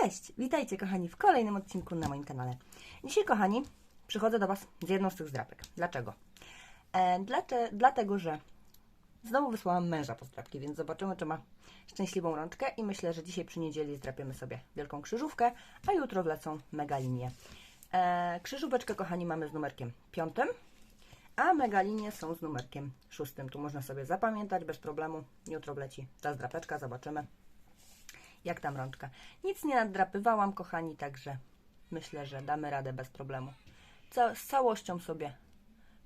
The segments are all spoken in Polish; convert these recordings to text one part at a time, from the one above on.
Cześć! Witajcie kochani w kolejnym odcinku na moim kanale. Dzisiaj kochani przychodzę do Was z jedną z tych zdrapek. Dlaczego? E, dlacze, dlatego, że znowu wysłałam męża po zdrapki, więc zobaczymy czy ma szczęśliwą rączkę i myślę, że dzisiaj przy niedzieli zdrapiemy sobie wielką krzyżówkę, a jutro wlecą mega linie. E, krzyżóweczkę kochani mamy z numerkiem piątym, a megalinie są z numerkiem szóstym. Tu można sobie zapamiętać bez problemu. Jutro wleci ta zdrapeczka, zobaczymy jak tam rączka. Nic nie nadrapywałam, kochani, także myślę, że damy radę bez problemu. Z całością sobie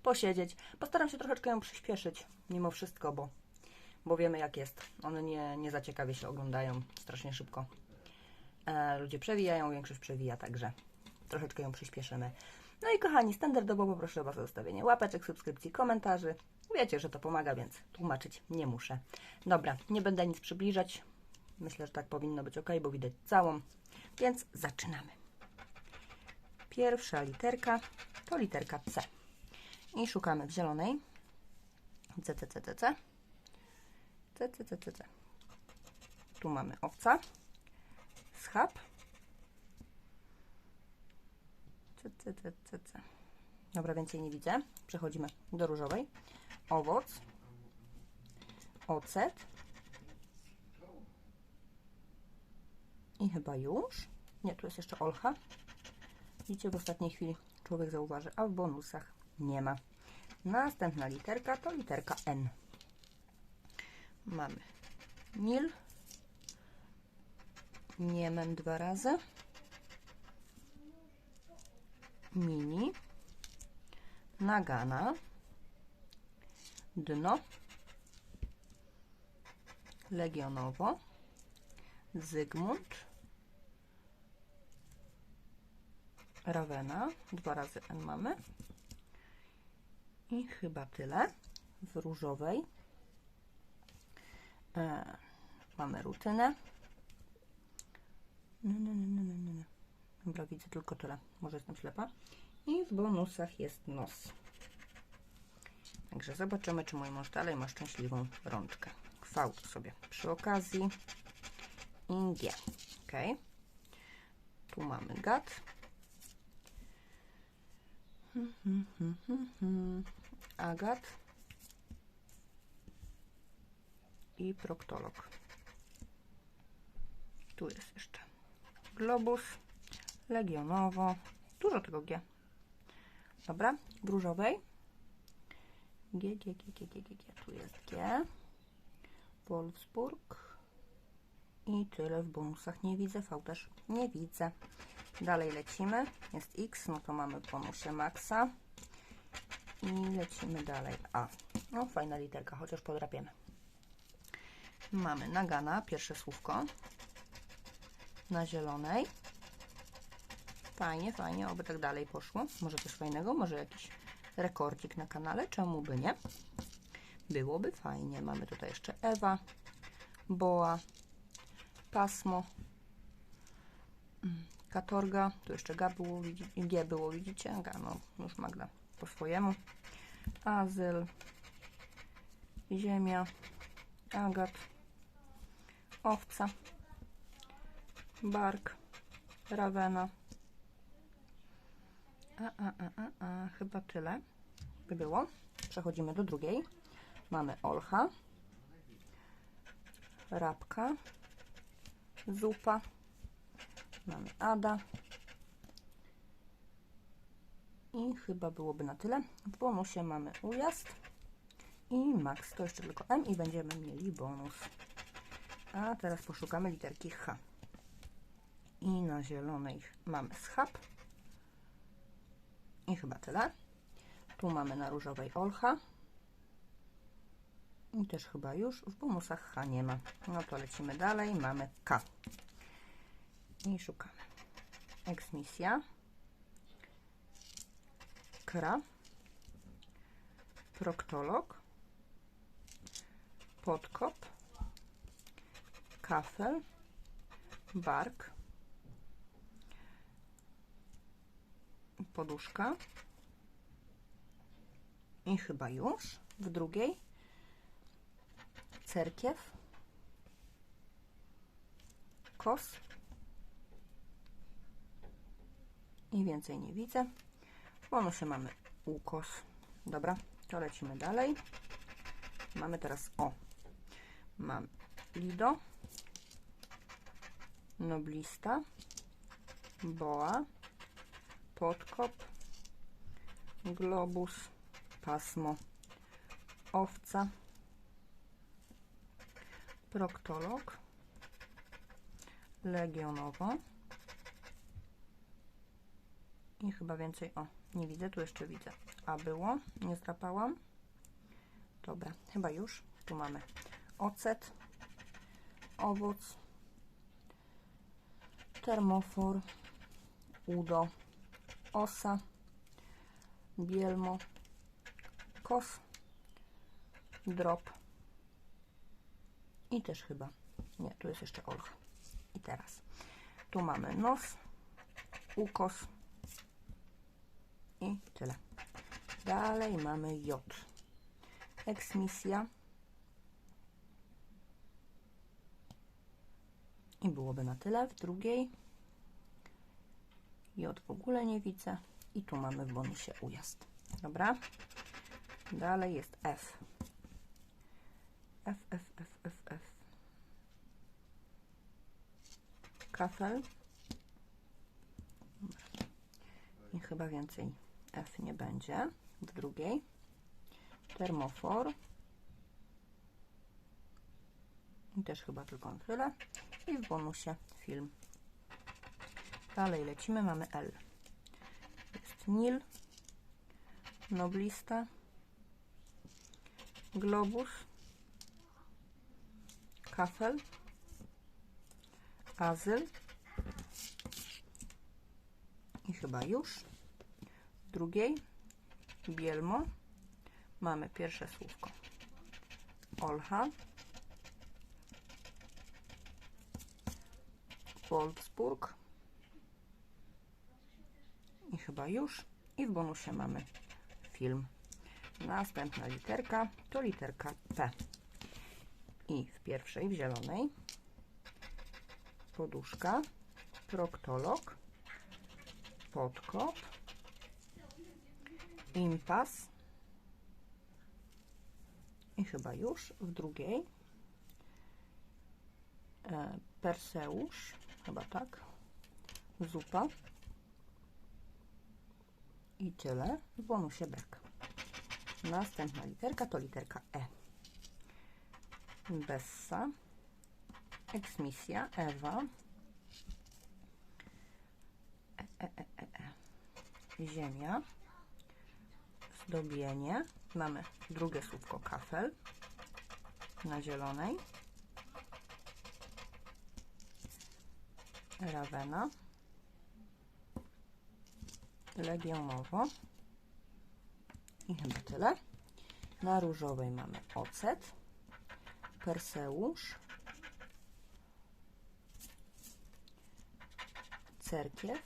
posiedzieć. Postaram się troszeczkę ją przyspieszyć, mimo wszystko, bo, bo wiemy jak jest. One nie, nie za ciekawie się oglądają strasznie szybko. E, ludzie przewijają, większość przewija, także troszeczkę ją przyspieszymy. No i kochani, standardowo poproszę Was o zostawienie łapeczek, subskrypcji, komentarzy. Wiecie, że to pomaga, więc tłumaczyć nie muszę. Dobra, nie będę nic przybliżać. Myślę, że tak powinno być ok, bo widać całą. Więc zaczynamy. Pierwsza literka to literka C. I szukamy w zielonej. C, C, C, C, C. C, C, C, C, C. Tu mamy owca. Schab. C, C, C, C, C. Dobra, więcej nie widzę. Przechodzimy do różowej. Owoc. Ocet. I chyba już. Nie, tu jest jeszcze olcha. Widzicie, w ostatniej chwili człowiek zauważy, a w bonusach nie ma. Następna literka to literka N. Mamy Nil. Niemen dwa razy. Mini. Nagana. Dno. Legionowo. Zygmunt. Ravena. Dwa razy N mamy. I chyba tyle. W różowej e, mamy rutynę. No, no, no, no, no, no. Dobra, widzę tylko tyle. Może jestem ślepa. I w bonusach jest nos. Także zobaczymy, czy mój mąż dalej ma szczęśliwą rączkę. Kwałt sobie przy okazji. I G. Ok. Tu mamy gad. Agat i proktolog. Tu jest jeszcze globus, legionowo, dużo tego G. Dobra, w różowej. G, G, G, G, G, G, G. Tu jest G. Wolfsburg. I tyle w bonusach nie widzę, V też nie widzę. Dalej lecimy. Jest X, no to mamy bonusie Maxa. I lecimy dalej. A, no fajna literka, chociaż podrapiemy. Mamy Nagana, pierwsze słówko. Na zielonej. Fajnie, fajnie, oby tak dalej poszło. Może coś fajnego, może jakiś rekordzik na kanale, czemu by nie? Byłoby fajnie. Mamy tutaj jeszcze Ewa, Boa, pasmo, katorga, tu jeszcze G było, G było widzicie? G, no już Magda po swojemu. Azyl, ziemia, agat, owca, bark, rawena. A, a, a, a, a, chyba tyle by było. Przechodzimy do drugiej. Mamy olcha, rabka, zupa, mamy Ada i chyba byłoby na tyle. W bonusie mamy ujazd i max, to jeszcze tylko M i będziemy mieli bonus. A teraz poszukamy literki H. I na zielonej mamy schab i chyba tyle. Tu mamy na różowej Olcha. I też chyba już w bonusach H nie ma. No to lecimy dalej. Mamy K. I szukamy. Eksmisja. Kra. Proktolog. Podkop. Kafel. Bark. Poduszka. I chyba już w drugiej cerkiew, kos, I więcej nie widzę. W bonusie mamy ukos. Dobra, to lecimy dalej. Mamy teraz o. Mamy Lido, Noblista, Boa, Podkop, Globus, Pasmo, Owca, Proktolog, Legionowo i chyba więcej, o, nie widzę, tu jeszcze widzę, a było, nie zdrapałam, dobra, chyba już, tu mamy ocet, owoc, termofor, udo, osa, bielmo, kos, drop i też chyba, nie, tu jest jeszcze olch. I teraz, tu mamy nos, ukos i tyle. Dalej mamy J. Eksmisja. I byłoby na tyle. W drugiej J w ogóle nie widzę. I tu mamy w bonusie ujazd. Dobra. Dalej jest F. F, F, F, F, F. Kafel. I chyba więcej F nie będzie. W drugiej. Termofor. I też chyba tylko na tyle. I w bonusie film. Dalej lecimy. Mamy L. Jest Nil. Noblista. Globus. Kafel. Azyl. I chyba już. Drugiej. Bielmo. Mamy pierwsze słówko. Olcha. Wolfsburg. I chyba już. I w bonusie mamy film. Następna literka to literka P. I w pierwszej, w zielonej, poduszka, proktolog, podkop, impas. I chyba już w drugiej. E, perseusz, chyba tak, zupa. I tyle, w bonusie brak. Następna literka to literka E. Bessa, eksmisja, Ewa, e, e, e, e, e. ziemia, zdobienie, mamy drugie słówko kafel na zielonej, rawena, legionowo. I chyba tyle. Na różowej mamy ocet, perseusz, cerkiew,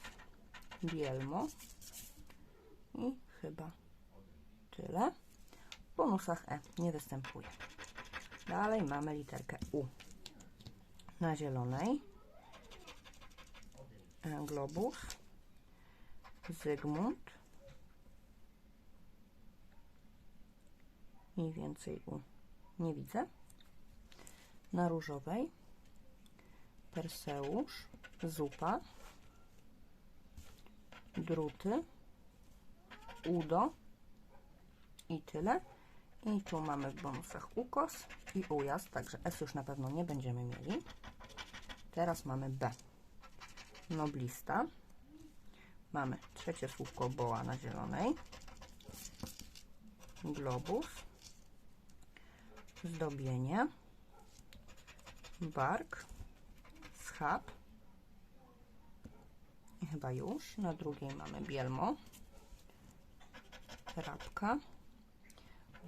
bielmo i chyba tyle. W bonusach E nie występuje. Dalej mamy literkę U. Na zielonej e, globus, Zygmunt i więcej U nie widzę. Na różowej perseusz, zupa, druty, udo i tyle. I tu mamy w bonusach ukos i ujazd, także S już na pewno nie będziemy mieli. Teraz mamy B. Noblista. Mamy trzecie słówko boa na zielonej. Globus. Zdobienie. Bark. Schab. I chyba już. Na drugiej mamy bielmo. Rabka.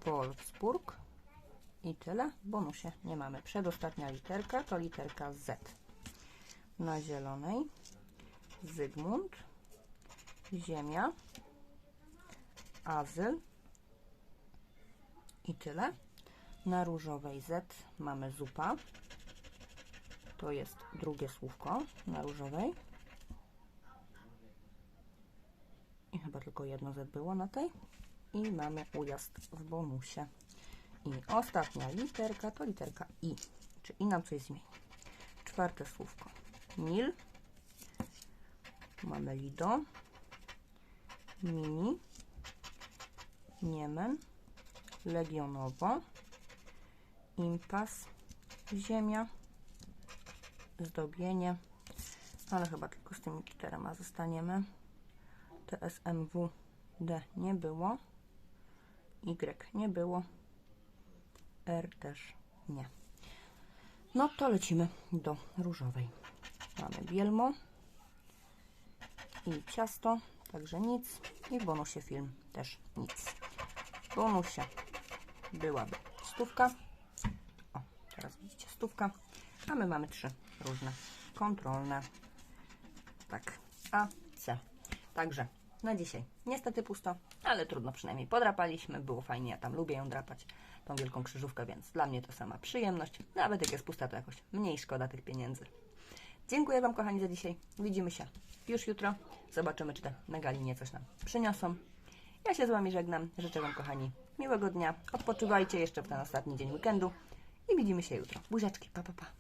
Wolfsburg. I tyle. Bonusie nie mamy. Przedostatnia literka to literka Z. Na zielonej Zygmunt, Ziemia, Azyl i tyle. Na różowej Z mamy zupa. To jest drugie słówko na różowej. I chyba tylko jedno Z było na tej. I mamy ujazd w bonusie. I ostatnia literka to literka I. Czy I nam coś zmieni? Czwarte słówko. Nil. Mamy Lido. Mini. Niemen. Legionowo. Impas. Ziemia. Zdobienie. Ale chyba tylko z tymi czterema zostaniemy. TSMW D nie było. Y nie było. R też nie. No to lecimy do różowej. Mamy bielmo i ciasto, także nic. I w bonusie film też nic. W bonusie byłaby stówka. O, teraz widzicie stówka. A my mamy trzy różne kontrolne. Tak, A, C. Także na dzisiaj niestety pusto, ale trudno, przynajmniej podrapaliśmy, było fajnie, ja tam lubię ją drapać, tą wielką krzyżówkę, więc dla mnie to sama przyjemność. Nawet jak jest pusta, to jakoś mniej szkoda tych pieniędzy. Dziękuję Wam, kochani, za dzisiaj. Widzimy się już jutro. Zobaczymy, czy te megalinie coś nam przyniosą. Ja się z Wami żegnam. Życzę Wam, kochani, miłego dnia. Odpoczywajcie jeszcze w ten ostatni dzień weekendu i widzimy się jutro. Buziaczki, pa, pa, pa.